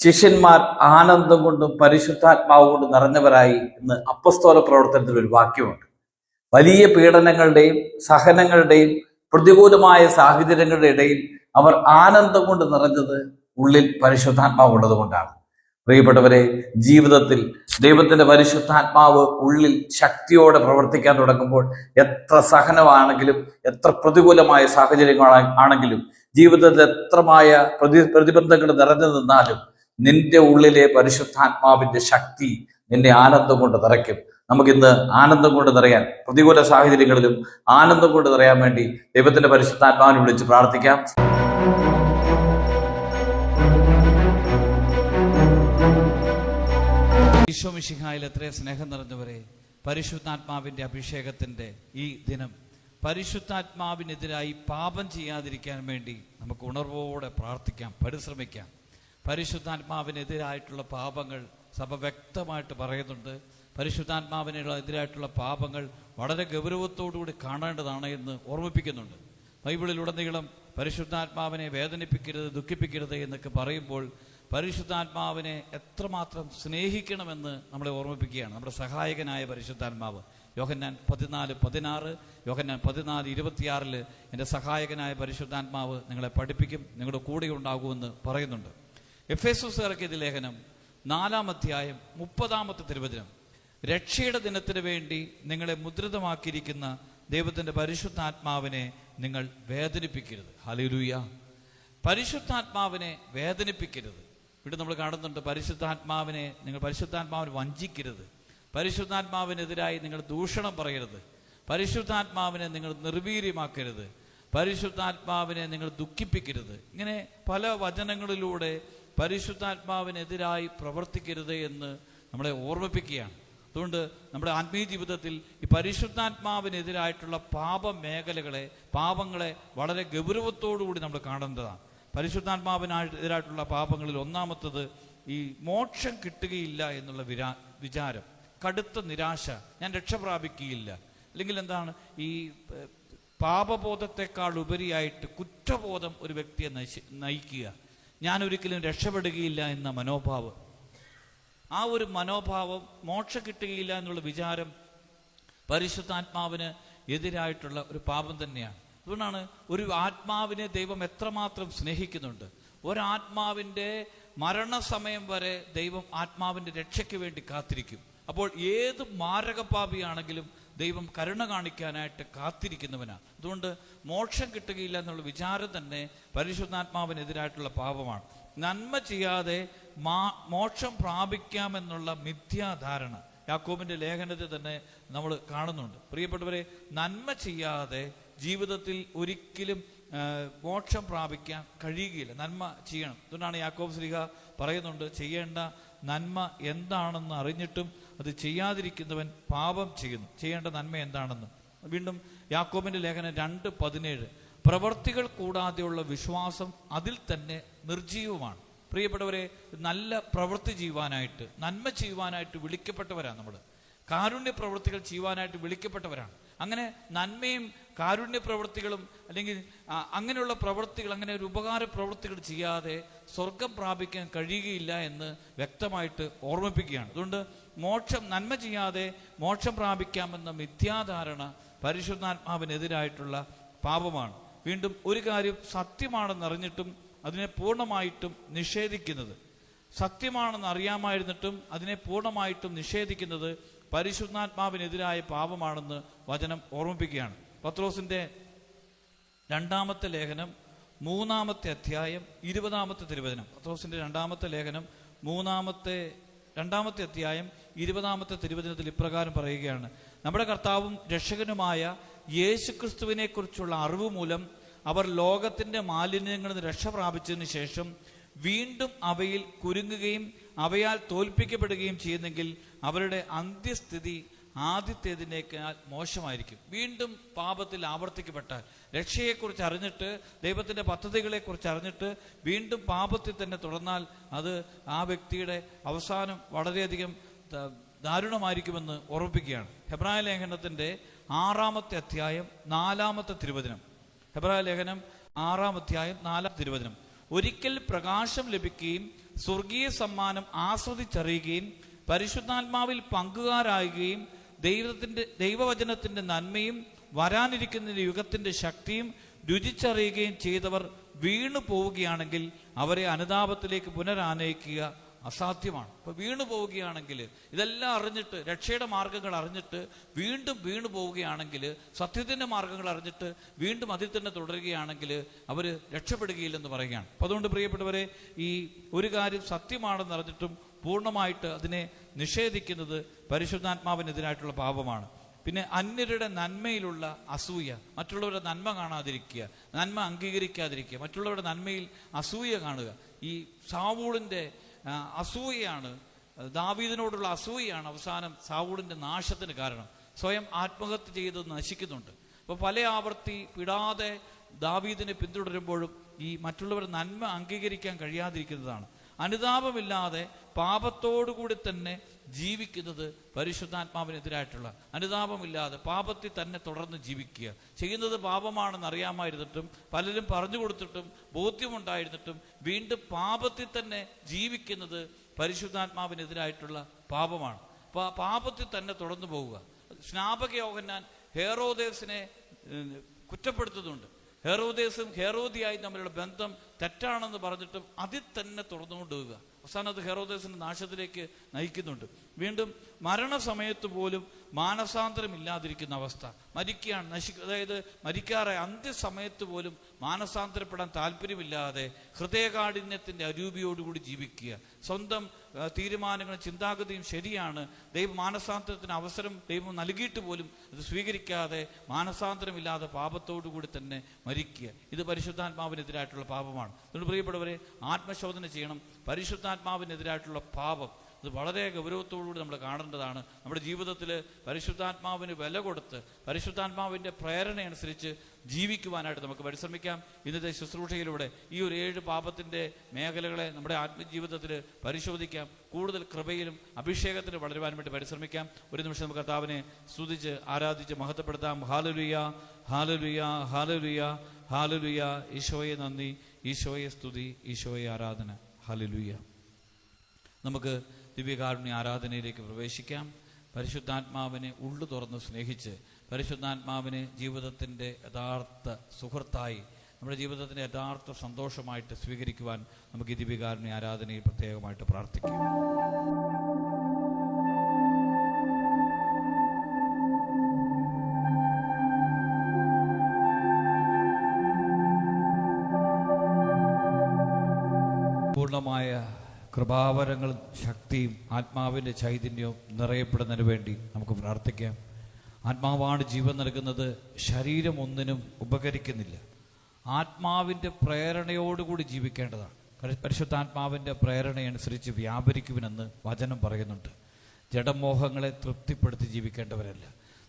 ശിഷ്യന്മാർ ആനന്ദം കൊണ്ടും പരിശുദ്ധാത്മാവ് കൊണ്ടും നിറഞ്ഞവരായി എന്ന് അപ്പസ്തോല പ്രവർത്തനത്തിൽ ഒരു വാക്യമുണ്ട്. വലിയ പീഡനങ്ങളുടെയും സഹനങ്ങളുടെയും പ്രതികൂലമായ സാഹചര്യങ്ങളുടെ ഇടയിൽ അവർ ആനന്ദം കൊണ്ട് നിറഞ്ഞത് ഉള്ളിൽ പരിശുദ്ധാത്മാവ് ഉള്ളത് കൊണ്ടാണ്. പ്രിയപ്പെട്ടവരെ ജീവിതത്തിൽ ദൈവത്തിന്റെ പരിശുദ്ധാത്മാവ് ഉള്ളിൽ ശക്തിയോടെ പ്രവർത്തിക്കാൻ തുടങ്ങുമ്പോൾ എത്ര സഹനമാണെങ്കിലും എത്ര പ്രതികൂലമായ സാഹചര്യങ്ങളാണെങ്കിലും ജീവിതത്തിൽ എത്രമായ പ്രതി പ്രതിബന്ധങ്ങൾ നിറഞ്ഞു നിന്നാലും നിന്റെ ഉള്ളിലെ പരിശുദ്ധാത്മാവിന്റെ ശക്തി നിന്നെ ആനന്ദം കൊണ്ട് നിറയ്ക്കും. നമുക്കിന്ന് ആനന്ദം കൊണ്ട് നിറയാൻ പ്രതികൂല സാഹചര്യങ്ങളിലും ആനന്ദം കൊണ്ട് നിറയാൻ വേണ്ടി ദൈവത്തിന്റെ പരിശുദ്ധാത്മാവിനെ വിളിച്ച് പ്രാർത്ഥിക്കാം. ഈശോ മിശിഹായിൽ എത്രയും സ്നേഹം നിറഞ്ഞവരെ പരിശുദ്ധാത്മാവിന്റെ അഭിഷേകത്തിന്റെ ഈ ദിനം. പരിശുദ്ധാത്മാവിനെതിരായി പാപം ചെയ്യാതിരിക്കാൻ വേണ്ടി നമുക്ക് ഉണർവോടെ പ്രാർത്ഥിക്കാം പരിശ്രമിക്കാം. പരിശുദ്ധാത്മാവിനെതിരായിട്ടുള്ള പാപങ്ങൾ സഭ വ്യക്തമായിട്ട് പറയുന്നുണ്ട്. പരിശുദ്ധാത്മാവിനുള്ള എതിരായിട്ടുള്ള പാപങ്ങൾ വളരെ ഗൗരവത്തോടുകൂടി കാണേണ്ടതാണ് എന്ന് ഓർമ്മിപ്പിക്കുന്നുണ്ട്. ബൈബിളിലുടനീളം പരിശുദ്ധാത്മാവിനെ വേദനിപ്പിക്കരുത് ദുഃഖിപ്പിക്കരുത് എന്നൊക്കെ പറയുമ്പോൾ പരിശുദ്ധാത്മാവിനെ എത്രമാത്രം സ്നേഹിക്കണമെന്ന് നമ്മളെ ഓർമ്മിപ്പിക്കുകയാണ്. നമ്മുടെ സഹായകനായ പരിശുദ്ധാത്മാവ് യോഹന്നാൻ പതിനാല് പതിനാറ് യോഹന്നാൻ പതിനാല് ഇരുപത്തിയാറിൽ എന്റെ സഹായകനായ പരിശുദ്ധാത്മാവ് നിങ്ങളെ പഠിപ്പിക്കും നിങ്ങളുടെ കൂടെ ഉണ്ടാകുമെന്ന് പറയുന്നുണ്ട്. എഫ് എസ് ഇറക്കിയത് ലേഖനം നാലാം അധ്യായം മുപ്പതാമത്തെ തിരുവചനം. രക്ഷയുടെ ദിനത്തിന് വേണ്ടി നിങ്ങളെ മുദ്രിതമാക്കിയിരിക്കുന്ന ദൈവത്തിന്റെ പരിശുദ്ധാത്മാവിനെ നിങ്ങൾ വേദനിപ്പിക്കരുത്. ഹലിലൂയ പരിശുദ്ധാത്മാവിനെ വേദനിപ്പിക്കരുത്. ഇവിടെ നമ്മൾ കാണുന്നുണ്ട് പരിശുദ്ധാത്മാവിനെ നിങ്ങൾ പരിശുദ്ധാത്മാവിനെ വഞ്ചിക്കരുത്. പരിശുദ്ധാത്മാവിനെതിരായി നിങ്ങൾ ദൂഷണം പറയരുത്. പരിശുദ്ധാത്മാവിനെ നിങ്ങൾ നിർവീര്യമാക്കരുത്. പരിശുദ്ധാത്മാവിനെ നിങ്ങൾ ദുഃഖിപ്പിക്കരുത്. ഇങ്ങനെ പല വചനങ്ങളിലൂടെ പരിശുദ്ധാത്മാവിനെതിരായി പ്രവർത്തിക്കരുത് എന്ന് നമ്മളെ ഓർമ്മിപ്പിക്കുകയാണ്. അതുകൊണ്ട് നമ്മുടെ ആത്മീയ ജീവിതത്തിൽ ഈ പരിശുദ്ധാത്മാവിനെതിരായിട്ടുള്ള പാപ മേഖലകളെ പാപങ്ങളെ വളരെ ഗൗരവത്തോടുകൂടി നമ്മൾ കാണേണ്ടതാണ്. പരിശുദ്ധാത്മാവിനെതിരായിട്ടുള്ള പാപങ്ങളിൽ ഒന്നാമത്തത് ഈ മോക്ഷം കിട്ടുകയില്ല എന്നുള്ള വിരാ വിചാരം കടുത്ത നിരാശ ഞാൻ രക്ഷ പ്രാപിക്കുകയില്ല. അല്ലെങ്കിൽ എന്താണ്? ഈ പാപബോധത്തെക്കാൾ ഉപരിയായിട്ട് കുറ്റബോധം ഒരു വ്യക്തിയെ നയിക്കുക. ഞാൻ ഒരിക്കലും രക്ഷപ്പെടുകയില്ല എന്ന മനോഭാവം. ആ ഒരു മനോഭാവം മോക്ഷം കിട്ടുകയില്ല എന്നുള്ള വിചാരം പരിശുദ്ധാത്മാവിന് എതിരായിട്ടുള്ള ഒരു പാപം തന്നെയാണ്. അതുകൊണ്ടാണ് ഒരു ആത്മാവിനെ ദൈവം എത്രമാത്രം സ്നേഹിക്കുന്നുണ്ട്. ഒരാത്മാവിന്റെ മരണസമയം വരെ ദൈവം ആത്മാവിന്റെ രക്ഷയ്ക്ക് വേണ്ടി കാത്തിരിക്കും. അപ്പോൾ ഏത് മാരകപാപിയാണെങ്കിലും ദൈവം കരുണ കാണിക്കാനായിട്ട് കാത്തിരിക്കുന്നവനാണ് അതുകൊണ്ട് മോക്ഷം കിട്ടുകയില്ല എന്നുള്ള വിചാരം തന്നെ പരിശുദ്ധാത്മാവിനെതിരായിട്ടുള്ള പാപമാണ്. നന്മ ചെയ്യാതെ മാ മോക്ഷം പ്രാപിക്കാമെന്നുള്ള മിഥ്യാധാരണ യാക്കോബിന്റെ ലേഖനത്തിൽ തന്നെ നമ്മൾ കാണുന്നുണ്ട്. പ്രിയപ്പെട്ടവരെ നന്മ ചെയ്യാതെ ജീവിതത്തിൽ ഒരിക്കലും മോക്ഷം പ്രാപിക്കാൻ കഴിയുകയില്ല. നന്മ ചെയ്യണം. അതുകൊണ്ടാണ് യാക്കോബ് ശ്രീഹ പറയുന്നുണ്ട് ചെയ്യേണ്ട നന്മ എന്താണെന്ന് അറിഞ്ഞിട്ടും അത് ചെയ്യാതിരിക്കുന്നവൻ പാപം ചെയ്യുന്നു. ചെയ്യേണ്ട നന്മ എന്താണെന്ന്. വീണ്ടും യാക്കോബിന്റെ ലേഖനം രണ്ട് പതിനേഴ്. പ്രവർത്തികൾ കൂടാതെയുള്ള വിശ്വാസം അതിൽ തന്നെ നിർജീവമാണ് പ്രിയപ്പെട്ടവരെ നല്ല പ്രവൃത്തി ചെയ്യുവാനായിട്ട് നന്മ ചെയ്യുവാനായിട്ട് വിളിക്കപ്പെട്ടവരാണ് നമ്മൾ കാരുണ്യ പ്രവൃത്തികൾ ചെയ്യുവാനായിട്ട് വിളിക്കപ്പെട്ടവരാണ്. അങ്ങനെ നന്മയും കാരുണ്യ പ്രവൃത്തികളും അല്ലെങ്കിൽ അങ്ങനെയുള്ള പ്രവൃത്തികൾ അങ്ങനെ ഒരു ഉപകാര പ്രവൃത്തികൾ ചെയ്യാതെ സ്വർഗം പ്രാപിക്കാൻ കഴിയുകയില്ല എന്ന് വ്യക്തമായിട്ട് ഓർമ്മിപ്പിക്കുകയാണ്. അതുകൊണ്ട് മോക്ഷം നന്മ ചെയ്യാതെ മോക്ഷം പ്രാപിക്കാമെന്ന മിഥ്യാധാരണ പരിശുദ്ധാത്മാവിനെതിരായിട്ടുള്ള പാപമാണ്. വീണ്ടും ഒരു കാര്യം സത്യമാണെന്നറിഞ്ഞിട്ടും അതിനെ പൂർണമായിട്ടും നിഷേധിക്കുന്നത്. സത്യമാണെന്ന് അറിയാമായിരുന്നിട്ടും അതിനെ പൂർണമായിട്ടും നിഷേധിക്കുന്നത് പരിശുദ്ധാത്മാവിനെതിരായ പാപമാണെന്ന് വചനം ഓർമ്മിപ്പിക്കുകയാണ്. പത്രോസിന്റെ രണ്ടാമത്തെ ലേഖനം മൂന്നാമത്തെ അധ്യായം ഇരുപതാമത്തെ തിരുവചനം. പത്രോസിന്റെ രണ്ടാമത്തെ ലേഖനം മൂന്നാമത്തെ രണ്ടാമത്തെ അധ്യായം ഇരുപതാമത്തെ തിരുവചനത്തിൽ ഇപ്രകാരം പറയുകയാണ്. നമ്മുടെ കർത്താവും രക്ഷകനുമായ യേശുക്രിസ്തുവിനെക്കുറിച്ചുള്ള അറിവ് മൂലം അവർ ലോകത്തിന്റെ മാലിന്യങ്ങളിൽ നിന്ന് രക്ഷ പ്രാപിച്ചതിന് ശേഷം വീണ്ടും അവയിൽ കുരുങ്ങുകയും അവയാൽ തോൽപ്പിക്കപ്പെടുകയും ചെയ്യുന്നെങ്കിൽ അവരുടെ അന്ത്യസ്ഥിതി ആദ്യത്തേതിനേക്കാൾ മോശമായിരിക്കും. വീണ്ടും പാപത്തിൽ ആവർത്തിക്കപ്പെട്ടാൽ രക്ഷയെക്കുറിച്ച് അറിഞ്ഞിട്ട് ദൈവത്തിന്റെ പദ്ധതികളെക്കുറിച്ച് അറിഞ്ഞിട്ട് വീണ്ടും പാപത്തിൽ തന്നെ തുടർന്നാൽ അത് ആ വ്യക്തിയുടെ അവസാനം വളരെയധികം ദാരുണമായിരിക്കുമെന്ന് ഓർമ്മിപ്പിക്കുകയാണ് ഹെബ്രായ ലേഖനത്തിന്റെ ആറാമത്തെ അധ്യായം നാലാമത്തെ തിരുവചനം. ഹെബ്രായ ലേഖനം ആറാം അധ്യായം നാലാം തിരുവചനം. ഒരിക്കൽ പ്രകാശം ലഭിക്കുകയും സ്വർഗീയ സമ്മാനം ആസ്വദിച്ചറിയുകയും പരിശുദ്ധാത്മാവിൽ പങ്കുകാരാകുകയും ദൈവത്തിന്റെ ദൈവവചനത്തിന്റെ നന്മയും വരാനിരിക്കുന്ന യുഗത്തിന്റെ ശക്തിയും രുചിച്ചറിയുകയും ചെയ്തവർ വീണു പോവുകയാണെങ്കിൽ അവരെ അനുതാപത്തിലേക്ക് പുനരാനയിക്കുക അസാധ്യമാണ്. ഇപ്പൊ വീണു പോവുകയാണെങ്കിൽ ഇതെല്ലാം അറിഞ്ഞിട്ട് രക്ഷയുടെ മാർഗങ്ങൾ അറിഞ്ഞിട്ട് വീണ്ടും വീണു പോവുകയാണെങ്കിൽ സത്യത്തിന്റെ മാർഗങ്ങൾ അറിഞ്ഞിട്ട് വീണ്ടും അതിൽ തന്നെ തുടരുകയാണെങ്കിൽ അവർ രക്ഷപ്പെടുകയില്ലെന്ന് പറയുകയാണ്. അപ്പൊ അതുകൊണ്ട് പ്രിയപ്പെട്ടവരെ ഈ ഒരു കാര്യം സത്യമാണെന്ന് അറിഞ്ഞിട്ടും പൂർണമായിട്ട് അതിനെ നിഷേധിക്കുന്നത് പരിശുദ്ധാത്മാവിനെതിരായിട്ടുള്ള പാപമാണ്. പിന്നെ അന്യരുടെ നന്മയിലുള്ള അസൂയ മറ്റുള്ളവരുടെ നന്മ കാണാതിരിക്കുക നന്മ അംഗീകരിക്കാതിരിക്കുക മറ്റുള്ളവരുടെ നന്മയിൽ അസൂയ കാണുക ഈ സാവൂളിന്റെ ആ, അസൂയയാണ്. ദാവീദിനോടുള്ള അസൂയയാണ് അവസാനം സാവൂളിന്റെ നാശത്തിന് കാരണം. സ്വയം ആത്മഹത്യ ചെയ്ത് നശിക്കുന്നുണ്ട്. അപ്പൊ പല ആവർത്തി വിടാതെ ദാവീദിനെ പിന്തുടരുമ്പോഴും ഈ മറ്റുള്ളവർ നന്മ അംഗീകരിക്കാൻ കഴിയാതിരിക്കുന്നതാണ്. അനുതാപമില്ലാതെ പാപത്തോടുകൂടി തന്നെ ജീവിക്കുന്നത് പരിശുദ്ധാത്മാവിനെതിരായിട്ടുള്ള അനുതാപമില്ലാതെ പാപത്തിൽ തന്നെ തുടർന്ന് ജീവിക്കുക. ചെയ്യുന്നത് പാപമാണെന്ന് അറിയാമായിരുന്നിട്ടും പലരും പറഞ്ഞു കൊടുത്തിട്ടും ബോധ്യമുണ്ടായിരുന്നിട്ടും വീണ്ടും പാപത്തിൽ തന്നെ ജീവിക്കുന്നത് പരിശുദ്ധാത്മാവിനെതിരായിട്ടുള്ള പാപമാണ്. പാപത്തിൽ തന്നെ തുടർന്നു പോവുക. സ്നാപക യോഹന്നാൻ ഹേറോദേസിനെ ഏഹ്, കുറ്റപ്പെടുത്തുന്നുണ്ട്. ഹെറോദേസും ഹെറോദിയായി തമ്മിലുള്ള ബന്ധം തെറ്റാണെന്ന് പറഞ്ഞിട്ടും അതിൽ തന്നെ തുറന്നുകൊണ്ട് പോവുക. അവസാനം അത് നാശത്തിലേക്ക് നയിക്കുന്നുണ്ട്. വീണ്ടും മരണസമയത്ത് പോലും മാനസാന്തരം ഇല്ലാതിരിക്കുന്ന അവസ്ഥ. മരിക്കുകയാണ് നശി അതായത് മരിക്കാറെ അന്ത്യസമയത്ത് പോലും മാനസാന്തരപ്പെടാൻ താല്പര്യമില്ലാതെ ഹൃദയകാഠിന്യത്തിന്റെ അരൂപിയോടുകൂടി ജീവിക്കുക. സ്വന്തം തീരുമാനങ്ങളും ചിന്താഗതിയും ശരിയാണ്. ദൈവം മാനസാന്തരത്തിന് അവസരം ദൈവം നൽകിയിട്ട് പോലും അത് സ്വീകരിക്കാതെ മാനസാന്തരമില്ലാതെ പാപത്തോടുകൂടി തന്നെ മരിക്കുക. ഇത് പരിശുദ്ധാത്മാവിനെതിരായിട്ടുള്ള പാപമാണ്. അതുകൊണ്ട് പ്രിയപ്പെട്ടവരെ ആത്മശോധന ചെയ്യണം. പരിശുദ്ധാത്മാവിനെതിരായിട്ടുള്ള പാപം അത് വളരെ ഗൗരവത്തോടുകൂടി നമ്മൾ കാണേണ്ടതാണ്. നമ്മുടെ ജീവിതത്തിൽ പരിശുദ്ധാത്മാവിന് വില കൊടുത്ത് പരിശുദ്ധാത്മാവിന്റെ പ്രേരണയനുസരിച്ച് ജീവിക്കുവാനായിട്ട് നമുക്ക് പരിശ്രമിക്കാം. ഇന്നത്തെ ശുശ്രൂഷയിലൂടെ ഈ ഒരു ഏഴ് പാപത്തിന്റെ മേഖലകളെ നമ്മുടെ ആത്മജീവിതത്തിൽ പരിശോധിക്കാം. കൂടുതൽ കൃപയിലും അഭിഷേകത്തിന് വളരുവാൻ വേണ്ടി പരിശ്രമിക്കാം. ഒരു നിമിഷം നമുക്ക് കർത്താവിനെ സ്തുതിച്ച് ആരാധിച്ച് മഹത്വപ്പെടുത്താം. ഹാലലുയ ഹാലലുയ ഹാലലുയ ഹാലലുയ ഈശോയെ നന്ദി ഈശോയെ സ്തുതി ഈശോയെ ആരാധന. ഹാലലുയ നമുക്ക് ദിവ്യകാരുണ്യ ആരാധനയിലേക്ക് പ്രവേശിക്കാം. പരിശുദ്ധാത്മാവിനെ ഉള്ളു തുറന്ന് സ്നേഹിച്ച് പരിശുദ്ധാത്മാവിനെ ജീവിതത്തിന്റെ യഥാർത്ഥ സുഹൃത്തായി നമ്മുടെ ജീവിതത്തിന്റെ യഥാർത്ഥ സന്തോഷമായിട്ട് സ്വീകരിക്കുവാൻ നമുക്ക് ഈ ദിവ്യകാരുണ്യ ആരാധനയിൽ പ്രത്യേകമായിട്ട് പ്രാർത്ഥിക്കാം. പൂർണമായ കൃപാവരങ്ങളും ശക്തിയും ആത്മാവിന്റെ ചൈതന്യവും നിറയപ്പെടുന്നതിന് വേണ്ടി നമുക്ക് പ്രാർത്ഥിക്കാം. ആത്മാവാണ് ജീവൻ നൽകുന്നത്. ശരീരം ഒന്നിനും ഉപകരിക്കുന്നില്ല. ആത്മാവിന്റെ പ്രേരണയോടുകൂടി ജീവിക്കേണ്ടതാണ്. പരി- പരിശുദ്ധാത്മാവിന്റെ പ്രേരണയനുസരിച്ച് വ്യാപരിക്കുവിനെന്ന് വചനം പറയുന്നുണ്ട്. ജഡമോഹങ്ങളെ തൃപ്തിപ്പെടുത്തി ജീവിക്കേണ്ടവരല്ല.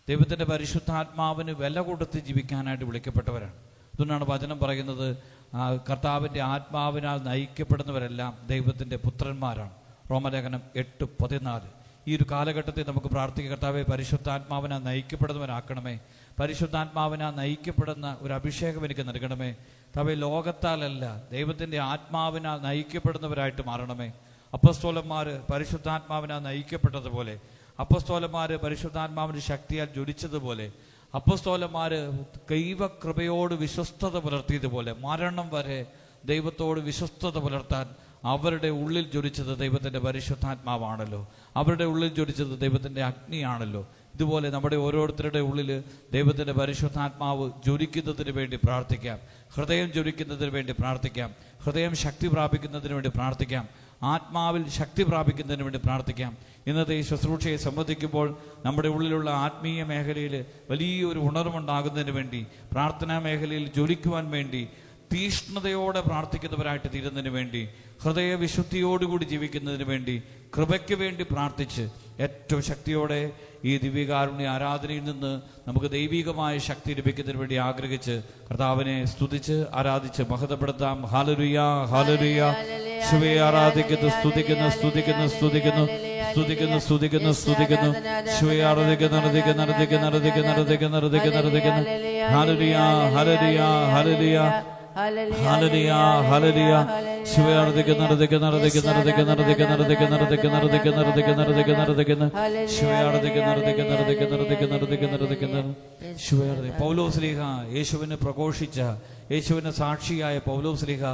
ദൈവത്തിന്റെ പരിശുദ്ധാത്മാവിന് വില കൊടുത്ത് ജീവിക്കാനായിട്ട് വിളിക്കപ്പെട്ടവരാണ്. അതുകൊണ്ടാണ് വചനം പറയുന്നത് കർത്താവിന്റെ ആത്മാവിനാൽ നയിക്കപ്പെടുന്നവരെല്ലാം ദൈവത്തിന്റെ പുത്രന്മാരാണ്. റോമലേഖനം എട്ട് പതിനാല്. ഈ ഒരു കാലഘട്ടത്തിൽ നമുക്ക് പ്രാർത്ഥിക്കുക കർത്താവെ പരിശുദ്ധാത്മാവിനാൽ നയിക്കപ്പെടുന്നവരാക്കണമേ പരിശുദ്ധാത്മാവിനാൽ നയിക്കപ്പെടുന്ന ഒരു അഭിഷേകം എനിക്ക് നൽകണമേ. കർത്താവെ ലോകത്താലല്ല ദൈവത്തിന്റെ ആത്മാവിനാൽ നയിക്കപ്പെടുന്നവരായിട്ട് മാറണമേ. അപ്പസ്തോലന്മാർ പരിശുദ്ധാത്മാവിനാൽ നയിക്കപ്പെട്ടതുപോലെ അപ്പസ്തോലന്മാർ പരിശുദ്ധാത്മാവിന്റെ ശക്തിയാൽ ജ്വലിച്ചതുപോലെ അപ്പസ്തോലന്മാര് ദൈവകൃപയോട് വിശ്വസ്തത പുലർത്തിയതുപോലെ മരണം വരെ ദൈവത്തോട് വിശ്വസ്തത പുലർത്താൻ അവരുടെ ഉള്ളിൽ ജ്വലിച്ചത് ദൈവത്തിന്റെ പരിശുദ്ധാത്മാവാണല്ലോ. അവരുടെ ഉള്ളിൽ ജ്വലിച്ചത് ദൈവത്തിന്റെ അഗ്നിയാണല്ലോ. ഇതുപോലെ നമ്മുടെ ഓരോരുത്തരുടെ ഉള്ളിൽ ദൈവത്തിന്റെ പരിശുദ്ധാത്മാവ് ജ്വലിക്കുന്നതിന് വേണ്ടി പ്രാർത്ഥിക്കാം. ഹൃദയം ജ്വലിക്കുന്നതിന് വേണ്ടി പ്രാർത്ഥിക്കാം. ഹൃദയം ശക്തി പ്രാപിക്കുന്നതിന് വേണ്ടി പ്രാർത്ഥിക്കാം. ആത്മാവിൽ ശക്തി പ്രാപിക്കുന്നതിന് വേണ്ടി പ്രാർത്ഥിക്കാം. ഇന്നത്തെ ഈ ശുശ്രൂഷയെ സംബന്ധിക്കുമ്പോൾ നമ്മുടെ ഉള്ളിലുള്ള ആത്മീയ മേഖലയിൽ വലിയൊരു ഉണർവുണ്ടാകുന്നതിന് വേണ്ടി പ്രാർത്ഥനാ മേഖലയിൽ ജ്വലിക്കുവാൻ വേണ്ടി തീഷ്ണതയോടെ പ്രാർത്ഥിക്കുന്നവരായിട്ട് തീരുന്നതിന് വേണ്ടി ഹൃദയവിശുദ്ധിയോടുകൂടി ജീവിക്കുന്നതിന് വേണ്ടി കൃപയ്ക്ക് വേണ്ടി പ്രാർത്ഥിച്ച് ഏറ്റവും ശക്തിയോടെ ഈ ദിവ്യകാരുണ്യ ആരാധനയിൽ നിന്ന് നമുക്ക് ദൈവികമായ ശക്തി ലഭിക്കുന്നതിന് വേണ്ടി ആഗ്രഹിച്ച് കർത്താവിനെ സ്തുതിച്ച് ആരാധിച്ച് മഹതപ്പെടുത്താം ഹാലരുയ ഹാലരുയ ശിവയെ ആരാധിക്കുന്നു സ്തുതിക്കുന്നു സ്തുതിക്കുന്നു സ്തുതിക്കുന്നു സ്തുതിക്കുന്നു സ്തുതിക്കുന്നു സ്തുതിക്കുന്നു. ശിവയെ ആരാധിക്കുന്നു ആരാധിക്കുന്നു ആരാധിക്കുന്നു ആരാധിക്കുന്നു ആരാധിക്കുന്നു ആരാധിക്കുന്നു ആരാധിക്കുന്നു. ഹാലരിയ ഹലരിയ ഹലരിയ ഹല്ലേലൂയ ഹല്ലേലൂയ. പൗലോസ്ലിഹ യേശുവിനെ പ്രഘോഷിച്ച യേശുവിനെ സാക്ഷിയായ പൗലോസ്ലിഹ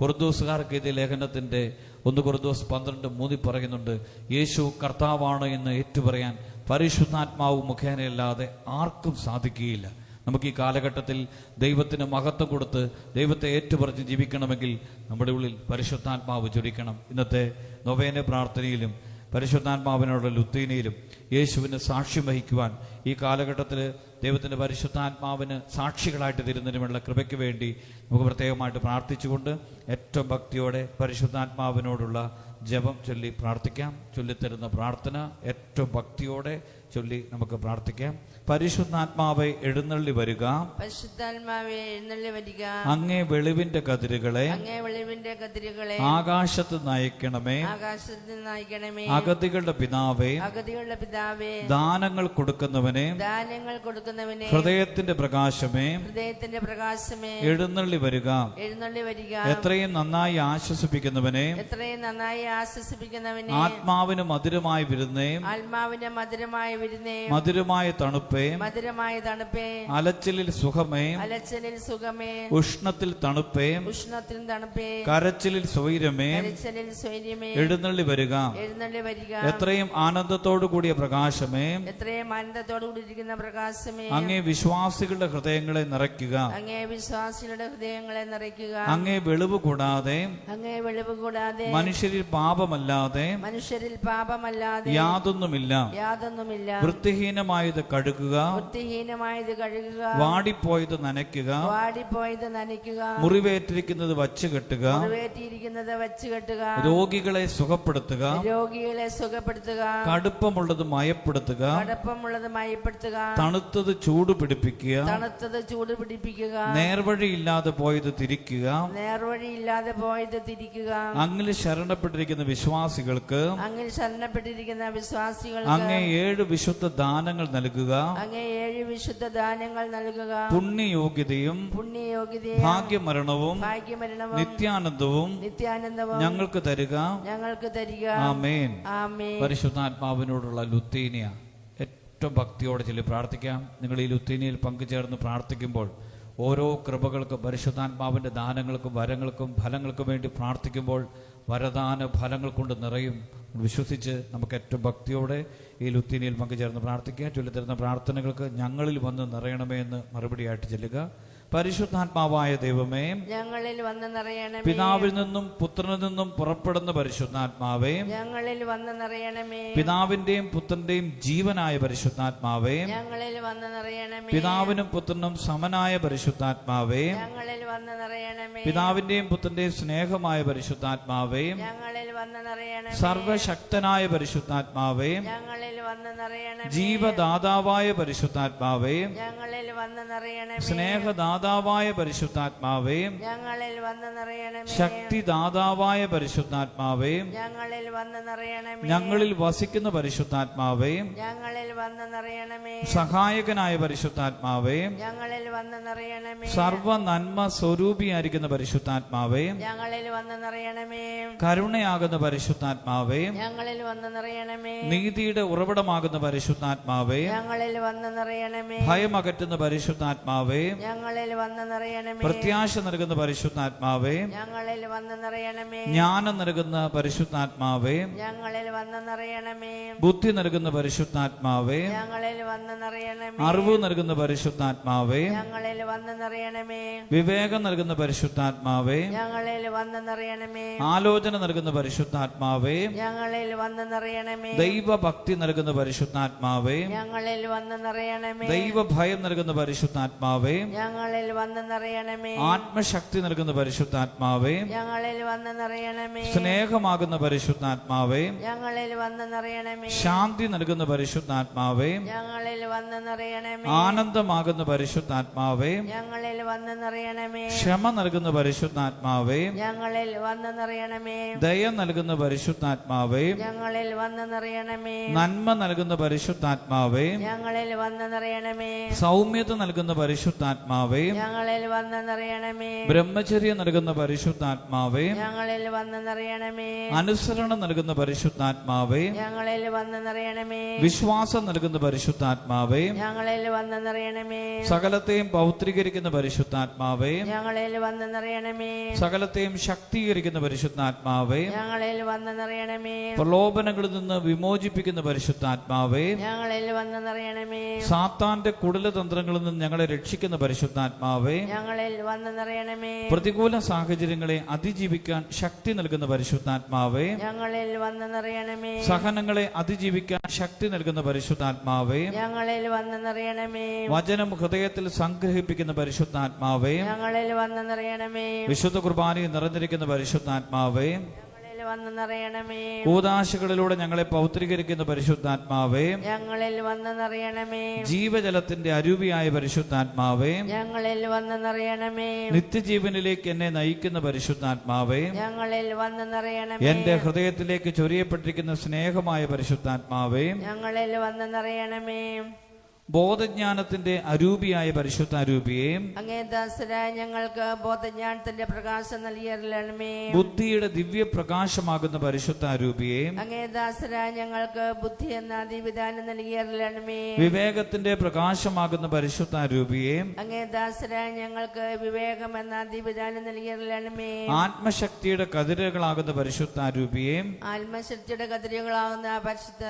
കുറുദോസുകാർക്ക് എഴുതിയ ലേഖനത്തിന്റെ ഒന്ന് കുറുദോസ് പന്ത്രണ്ട് മൂന്നിൽ പറയുന്നുണ്ട് യേശു കർത്താവാണ് എന്ന് ഏറ്റുപറയാൻ പരിശുദ്ധാത്മാവ് മുഖേനയല്ലാതെ ആർക്കും സാധിക്കുകയില്ല നമുക്ക് ഈ കാലഘട്ടത്തിൽ ദൈവത്തിന് മഹത്വം കൊടുത്ത് ദൈവത്തെ ഏറ്റുപറഞ്ഞ് ജീവിക്കണമെങ്കിൽ നമ്മുടെ ഉള്ളിൽ പരിശുദ്ധാത്മാവ് ചൊരിക്കണം ഇന്നത്തെ നൊവേന പ്രാർത്ഥനയിലും പരിശുദ്ധാത്മാവിനോടുള്ള ലുത്തീനയിലും യേശുവിന് സാക്ഷ്യം വഹിക്കുവാൻ ഈ കാലഘട്ടത്തിൽ ദൈവത്തിന്റെ പരിശുദ്ധാത്മാവിന് സാക്ഷികളായിട്ട് തരുന്നതിനുമുള്ള കൃപയ്ക്ക് വേണ്ടി നമുക്ക് പ്രത്യേകമായിട്ട് പ്രാർത്ഥിച്ചുകൊണ്ട് ഏറ്റവും ഭക്തിയോടെ പരിശുദ്ധാത്മാവിനോടുള്ള ജപം ചൊല്ലി പ്രാർത്ഥിക്കാം. ചൊല്ലിത്തരുന്ന പ്രാർത്ഥന ഏറ്റവും ഭക്തിയോടെ ചൊല്ലി നമുക്ക് പ്രാർത്ഥിക്കാം. പരിശുദ്ധാത്മാവെ എഴുന്നള്ളി വരിക. പരിശുദ്ധാത്മാവെ എഴുന്നള്ളി വരിക. അങ്ങേ വെളിവിന്റെ കതിരുകളെ അങ്ങേ വെളിവിന്റെ കതിരുകളെ ആകാശത്ത് നയിക്കണമേ. ആകാശത്ത് നയിക്കണമേ. അഗതികളുടെ പിതാവേ അഗതികളുടെ പിതാവേ. ദാനങ്ങൾ കൊടുക്കുന്നവനെ ദാനങ്ങൾ കൊടുക്കുന്നവനെ. ഹൃദയത്തിന്റെ പ്രകാശമേ. ഹൃദയത്തിന്റെ പ്രകാശമേ. എഴുന്നള്ളി വരിക. എഴുന്നള്ളി വരിക. എത്രയും നന്നായി ആശ്വസിപ്പിക്കുന്നവനെ എത്രയും നന്നായി ആശ്വസിപ്പിക്കുന്നവനെ. ആത്മാവിന് മധുരമായി വിരുന്നേ. ആത്മാവിന് മധുരമായ വിരുന്നേ മധുരമായ തണുപ്പേ മധുരമായ തണുപ്പേ അലച്ചിലിൽ സുഖമേ അലച്ചലിൽ സുഖമേ ഉഷ്ണത്തിൽ തണുപ്പേ ഉഷ്ണത്തിൽ തണുപ്പേ കരച്ചിലിൽ സ്വൈരമേ കരച്ചലിൽ സ്വൈര്യമേ എഴുന്നള്ളി വരിക. എഴുന്നള്ളി വരിക. എത്രയും ആനന്ദത്തോടു കൂടിയ പ്രകാശമേ എത്രയും ആനന്ദത്തോടു കൂടിയിരിക്കുന്ന പ്രകാശമേ അങ്ങേ വിശ്വാസികളുടെ ഹൃദയങ്ങളെ നിറയ്ക്കുക. അങ്ങേ വിശ്വാസികളുടെ ഹൃദയങ്ങളെ നിറയ്ക്കുക. അങ്ങേ വെളിവ് കൂടാതെ അങ്ങേ വെളിവ് കൂടാതെ മനുഷ്യരിൽ പാപമല്ലാതെ മനുഷ്യരിൽ പാപമല്ലാതെ യാതൊന്നുമില്ല. യാതൊന്നുമില്ല. വൃത്തിഹീനമായത് കഴുകുക. വൃത്തിഹീനമായത് കഴുകുക. വാടിപ്പോയത് നനയ്ക്കുക. വാടിപ്പോയത് നനയ്ക്കുക. മുറിവേറ്റിരിക്കുന്നത് വച്ച് കെട്ടുക. മുറിവേറ്റിയിരിക്കുന്നത് വച്ച് കെട്ടുക. രോഗികളെ സുഖപ്പെടുത്തുക. രോഗികളെ സുഖപ്പെടുത്തുക. കടുപ്പമുള്ളത് മയപ്പെടുത്തുക. കടുപ്പമുള്ളത് മയപ്പെടുത്തുക. തണുത്തത് ചൂട് പിടിപ്പിക്കുക. തണുത്തത് ചൂട് പിടിപ്പിക്കുക. നേർവഴിയില്ലാതെ പോയത് തിരിക്കുക. നേർവഴിയില്ലാതെ പോയത് തിരിക്കുക. അങ്ങിൽ ശരണപ്പെട്ടിരിക്കുന്ന വിശ്വാസികൾക്ക് അങ്ങിൽ ശരണപ്പെട്ടിരിക്കുന്ന വിശ്വാസികൾ അങ്ങേ ഏഴ് വിശുദ്ധ ദാനങ്ങൾ നൽകുക. അങ്ങേ ഏഴ് വിശുദ്ധ ദാനങ്ങൾ നൽകുക. പുണ്യയോഗ്യതയും പുണ്യയോഗ്യതയും ഭാഗ്യമരണവും ഭാഗ്യമരണവും നിത്യാനന്ദവും നിത്യാനന്ദവും ഞങ്ങൾക്ക് തരിക. ഞങ്ങൾക്ക് തരിക. ആമേൻ. ആമേൻ. പരിശുദ്ധാത്മാവിനോടുള്ള ലുത്തീനിയ ഏറ്റവും ഭക്തിയോടെ ചൊല്ലി പ്രാർത്ഥിക്കാം. നിങ്ങൾ ഈ ലുത്തീനിയിൽ പങ്കുചേർന്ന് പ്രാർത്ഥിക്കുമ്പോൾ ഓരോ കൃപകൾക്കും പരിശുദ്ധാത്മാവിന്റെ ദാനങ്ങൾക്കും വരങ്ങൾക്കും ഫലങ്ങൾക്കും വേണ്ടി പ്രാർത്ഥിക്കുമ്പോൾ വരദാന ഫലങ്ങൾ കൊണ്ട് നിറയും. വിശ്വസിച്ച് നമുക്ക് ഏറ്റവും ഭക്തിയോടെ ഈ ലുത്തീനിയിൽ പങ്കുചേർന്ന് പ്രാർത്ഥിക്കുക ചൊല്ലിത്തരുന്ന പ്രാർത്ഥനകൾക്ക് ഞങ്ങളിൽ വന്ന് നിറയണമേ എന്ന് മറുപടിയായിട്ട് ചെല്ലുക. പരിശുദ്ധാത്മാവായ ദൈവമേ ഞങ്ങളിൽ വന്ന് നിറയണമേ. പിതാവിൽ നിന്നും പുത്രനിൽ നിന്നും പുറപ്പെടുന്ന പരിശുദ്ധാത്മാവേ ഞങ്ങളിൽ വന്ന് നിറയണമേ. പിതാവിന്റെയും പുത്രന്റെയും ജീവനായ പരിശുദ്ധാത്മാവേ ഞങ്ങളിൽ വന്ന് നിറയണമേ. പിതാവിനും പുത്രനും സമനായ പരിശുദ്ധാത്മാവേ ഞങ്ങളിൽ വന്ന് നിറയണമേ. പിതാവിന്റെയും പുത്രന്റെയും സ്നേഹമായ പരിശുദ്ധാത്മാവേ ഞങ്ങളിൽ വന്ന് നിറയണമേ. സർവശക്തനായ പരിശുദ്ധാത്മാവേ ഞങ്ങളിൽ വന്ന് നിറയണമേ. ജീവദാതാവായ പരിശുദ്ധാത്മാവേ ഞങ്ങളിൽ വന്ന് നിറയണമേ. സ്നേഹദാതാവായ പരിശുദ്ധാത്മാവേ ഞങ്ങളിൽ വന്ന് നിറയണമേ. ശക്തിദാതാവായ പരിശുദ്ധാത്മാവേ ഞങ്ങളിൽ വന്ന് നിറയണമേ. ഞങ്ങളിൽ വസിക്കുന്ന പരിശുദ്ധാത്മാവേ ഞങ്ങളിൽ വന്ന് നിറയണമേ. സഹായകനായ പരിശുദ്ധാത്മാവേ ഞങ്ങളിൽ വന്ന് നിറയണമേ. സർവ നന്മ സ്വരൂപിയായിരിക്കുന്ന പരിശുദ്ധാത്മാവേ ഞങ്ങളിൽ വന്ന് നിറയണമേ. കരുണയാകുന്ന പരിശുദ്ധാത്മാവേ ഞങ്ങളിൽ വന്ന് നിറയണമേ. നീതിയുടെ ഉറവിടമാകുന്ന പരിശുദ്ധാത്മാവേ ഞങ്ങളിൽ വന്ന് നിറയണമേ. ഭയമകറ്റുന്ന പരിശുദ്ധാത്മാവേ ഞങ്ങളിൽ വന്ന് നിറയണമേ. പ്രത്യാശ നൽകുന്ന പരിശുദ്ധാത്മാവേ. ഞങ്ങളിൽ വന്ന് നിറയണമേ. ജ്ഞാനം നൽകുന്ന പരിശുദ്ധാത്മാവേ. ഞങ്ങളിൽ വന്ന് നിറയണമേ. ബുദ്ധി നൽകുന്ന പരിശുദ്ധാത്മാവേ. ഞങ്ങളിൽ വന്ന് നിറയണമേ. അറിവ് നൽകുന്ന പരിശുദ്ധാത്മാവേ. ഞങ്ങളിൽ വന്ന് നിറയണമേ. വിവേകം നൽകുന്ന പരിശുദ്ധാത്മാവേ. ഞങ്ങളിൽ വന്ന് നിറയണമേ. ആലോചന നൽകുന്ന പരിശുദ്ധാത്മാവേ. ഞങ്ങളിൽ വന്ന് നിറയണമേ. ദൈവഭക്തി നൽകുന്ന പരിശുദ്ധാത്മാവേ. ഞങ്ങളിൽ വന്ന് നിറയണമേ. ദൈവഭയം നൽകുന്ന പരിശുദ്ധാത്മാവേ. ഞങ്ങളിൽ വന്ന് നിറയണമേ. ആത്മശക്തി നൽകുന്ന പരിശുദ്ധാത്മാവേ. ഞങ്ങളിൽ വന്ന് നിറയണമേ. സ്നേഹമാകുന്ന പരിശുദ്ധാത്മാവേ. ഞങ്ങളിൽ വന്ന് നിറയണമേ. ശാന്തി നൽകുന്ന പരിശുദ്ധാത്മാവേ. ഞങ്ങളിൽ വന്ന് നിറയണമേ ആനന്ദമാകുന്ന പരിശുദ്ധാത്മാവേ ഞങ്ങളിൽ വന്ന് നിറയണമേ ക്ഷമ നൽകുന്ന പരിശുദ്ധാത്മാവേ ഞങ്ങളിൽ വന്ന് നിറയണമേ ദയ നൽകുന്ന പരിശുദ്ധാത്മാവേ ഞങ്ങളിൽ വന്ന് നിറയണമേ നന്മ നൽകുന്ന പരിശുദ്ധാത്മാവേ ഞങ്ങളിൽ വന്ന് നിറയണമേ സൗമ്യത നൽകുന്ന പരിശുദ്ധാത്മാവേ ഞങ്ങളിൽ വന്ന് നിറയണമേ ബ്രഹ്മചര്യം നൽകുന്ന പരിശുദ്ധാത്മാവേ ഞങ്ങളിൽ വന്ന് നിറയണമേ അനുസരണം നൽകുന്ന പരിശുദ്ധാത്മാവേ ഞങ്ങളിൽ വന്ന് നിറയണമേ വിശ്വാസം നൽകുന്ന പരിശുദ്ധാത്മാവേ ഞങ്ങളിൽ വന്ന് നിറയണമേ. സകലത്തെയും പൗത്രീകരിക്കുന്ന പരിശുദ്ധാത്മാവേ ഞങ്ങളിൽ വന്ന് നിറയണമേ. സകലത്തെയും ശക്തീകരിക്കുന്ന പരിശുദ്ധാത്മാവേ ഞങ്ങളിൽ വന്ന് നിറയണമേ. പ്രലോഭനങ്ങളിൽ നിന്ന് വിമോചിപ്പിക്കുന്ന പരിശുദ്ധാത്മാവേ ഞങ്ങളിൽ വന്ന് നിറയണമേ. സാത്താന്റെ കുടലതന്ത്രങ്ങളിൽ നിന്ന് ഞങ്ങളെ രക്ഷിക്കുന്ന പരിശുദ്ധാത്മാവേ ഞങ്ങളിൽ വന്ന് നിറയണമേ. പ്രതികൂല സാഹചര്യങ്ങളെ അതിജീവിക്കാൻ ശക്തി നൽകുന്ന പരിശുദ്ധാത്മാവേ ഞങ്ങളിൽ വന്ന് നിറയണമേ. സഹനങ്ങളെ അതിജീവിക്കാൻ ശക്തി നൽകുന്ന പരിശുദ്ധാത്മാവേ ഞങ്ങളിൽ വന്ന് നിറയണമേ വചനം ഹൃദയത്തിൽ സംഗ്രഹിപ്പിക്കുന്ന പരിശുദ്ധാത്മാവേ. ഞങ്ങളിൽ വന്ന് നിറയണമേ വിശുദ്ധ കുർബാനയിൽ നിറഞ്ഞിരിക്കുന്ന പരിശുദ്ധാത്മാവേ. വന്ന് നിറയണമേ. കൂതാശകളിലൂടെ ഞങ്ങളെ പൗത്രീകരിക്കുന്ന പരിശുദ്ധാത്മാവേ ഞങ്ങളിൽ വന്ന് നിറയണമേ. ജീവജലത്തിന്റെ അരൂപിയായ പരിശുദ്ധാത്മാവേ ഞങ്ങളിൽ വന്ന് നിറയണമേ. നിത്യജീവനിലേക്ക് എന്നെ നയിക്കുന്ന പരിശുദ്ധാത്മാവേ ഞങ്ങളിൽ വന്ന് നിറയണമേ. എന്റെ ഹൃദയത്തിലേക്ക് ചൊരിയപ്പെട്ടിരിക്കുന്ന സ്നേഹമായ പരിശുദ്ധാത്മാവേ ഞങ്ങളിൽ വന്ന് നിറയണമേ. ബോധജ്ഞാനത്തിന്റെ അരൂപിയായ പരിശുദ്ധാരൂപിയെ അങ്ങേ ദാസരായ ഞങ്ങൾക്ക് ബോധജ്ഞാനത്തിന്റെ പ്രകാശം നൽകിയരണമേ ബുദ്ധിയുടെ ദിവ്യ പ്രകാശമാകുന്ന പരിശുദ്ധാരൂപിയെ അങ്ങേ ദാസരായ ഞങ്ങൾക്ക് ബുദ്ധി എന്ന അതിവിധാനം നൽകിയരണമേ വിവേകത്തിന്റെ പ്രകാശമാകുന്ന പരിശുദ്ധാരൂപിയെ അങ്ങേ ദാസരായ ഞങ്ങൾക്ക് വിവേകം എന്ന അതിവിധാനം നൽകിയരണമേ ആത്മശക്തിയുടെ കതിരുകളാകുന്ന പരിശുദ്ധാരൂപിയെ ആത്മശക്തിയുടെ കതിരുകളാകുന്ന പരിശുദ്ധ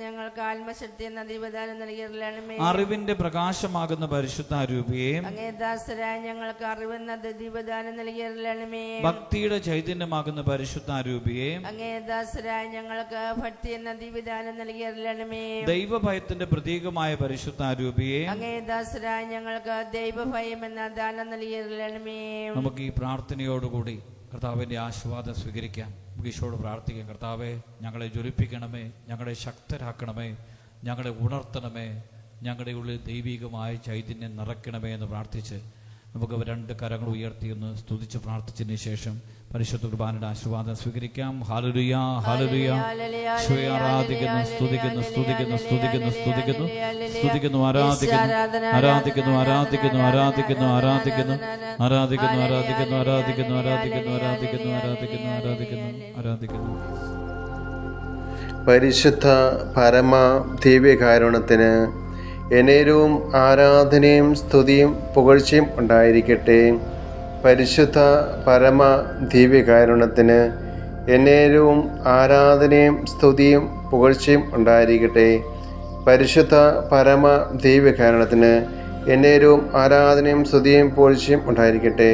ഞങ്ങൾക്ക് ആത്മശക്തി എന്ന ദീപദാനം നൽകിയരണമേ അറിവിന്റെ പ്രകാശമാകുന്ന പരിശുദ്ധ രൂപയെ അങ്ങേദാസരായ ഞങ്ങൾക്ക് അറിവെന്ന ദീപദാനം നൽകിയരണമേ ഭക്തിയുടെ ചൈതന്യമാകുന്ന പരിശുദ്ധ രൂപയെ അങ്ങേദാസരായ ഞങ്ങൾക്ക് ഭക്തി എന്ന ദീപദാനം നൽകിയരണമേ ദൈവഭയത്തിന്റെ പ്രതീകമായ പരിശുദ്ധ രൂപയെ അങ്ങേദാസരായ ഞങ്ങൾക്ക് ദൈവഭയം എന്ന ദാനം നൽകിയരണമേ നമുക്ക് ഈ പ്രാർത്ഥനയോടുകൂടി കർത്താവിന്റെ ആശീർവാദം സ്വീകരിക്കാം. നമുക്ക് ഈശോട് പ്രാർത്ഥിക്കാം. കർത്താവെ ഞങ്ങളെ ജ്വലിപ്പിക്കണമേ ഞങ്ങളെ ശക്തരാക്കണമേ ഞങ്ങളെ ഉണർത്തണമേ ഞങ്ങളുടെ ഉള്ളിൽ ദൈവികമായ ചൈതന്യം നിറയ്ക്കണമേ എന്ന് പ്രാർത്ഥിച്ച് നമുക്ക് രണ്ട് കരങ്ങൾ ഉയർത്തിയൊന്ന് സ്തുതിച്ച് പ്രാർത്ഥിച്ചതിന് ശേഷം പരിശുദ്ധ കുർബാനയുടെ ആശീർവാദം സ്വീകരിക്കാം. ഹാലലുയ ഹാലലുയ ഈശോയെ ആരാധിക്കുന്നു സ്തുതിക്കുന്നു സ്തുതിക്കുന്നു സ്തുതിക്കുന്നു സ്തുതിക്കുന്നു. സ്തുതിക്കുന്നു ആരാധിക്കുന്നു. ആരാധിക്കുന്നു ആരാധിക്കുന്നു ആരാധിക്കുന്നു ആരാധിക്കുന്നു. ആരാധിക്കുന്നു ആരാധിക്കുന്നു ആരാധിക്കുന്നു ആരാധിക്കുന്നു ആരാധിക്കുന്നു ആരാധിക്കുന്നു ആരാധിക്കുന്നു ആരാധിക്കുന്നു. പരിശുദ്ധ പരമ ദിവ്യകാരുണ്യത്തിന് എന്നേരവും ആരാധനയും സ്തുതിയും പുകഴ്ചയും ഉണ്ടായിരിക്കട്ടെ. പരിശുദ്ധ പരമ ദിവ്യകാരുണത്തിന് എന്നേരവും ആരാധനയും സ്തുതിയും പുകഴ്ചയും ഉണ്ടായിരിക്കട്ടെ. പരിശുദ്ധ പരമ ദിവ്യകാരുണ്യത്തിന് എന്നേരവും ആരാധനയും സ്തുതിയും പുകഴ്ചയും ഉണ്ടായിരിക്കട്ടെ.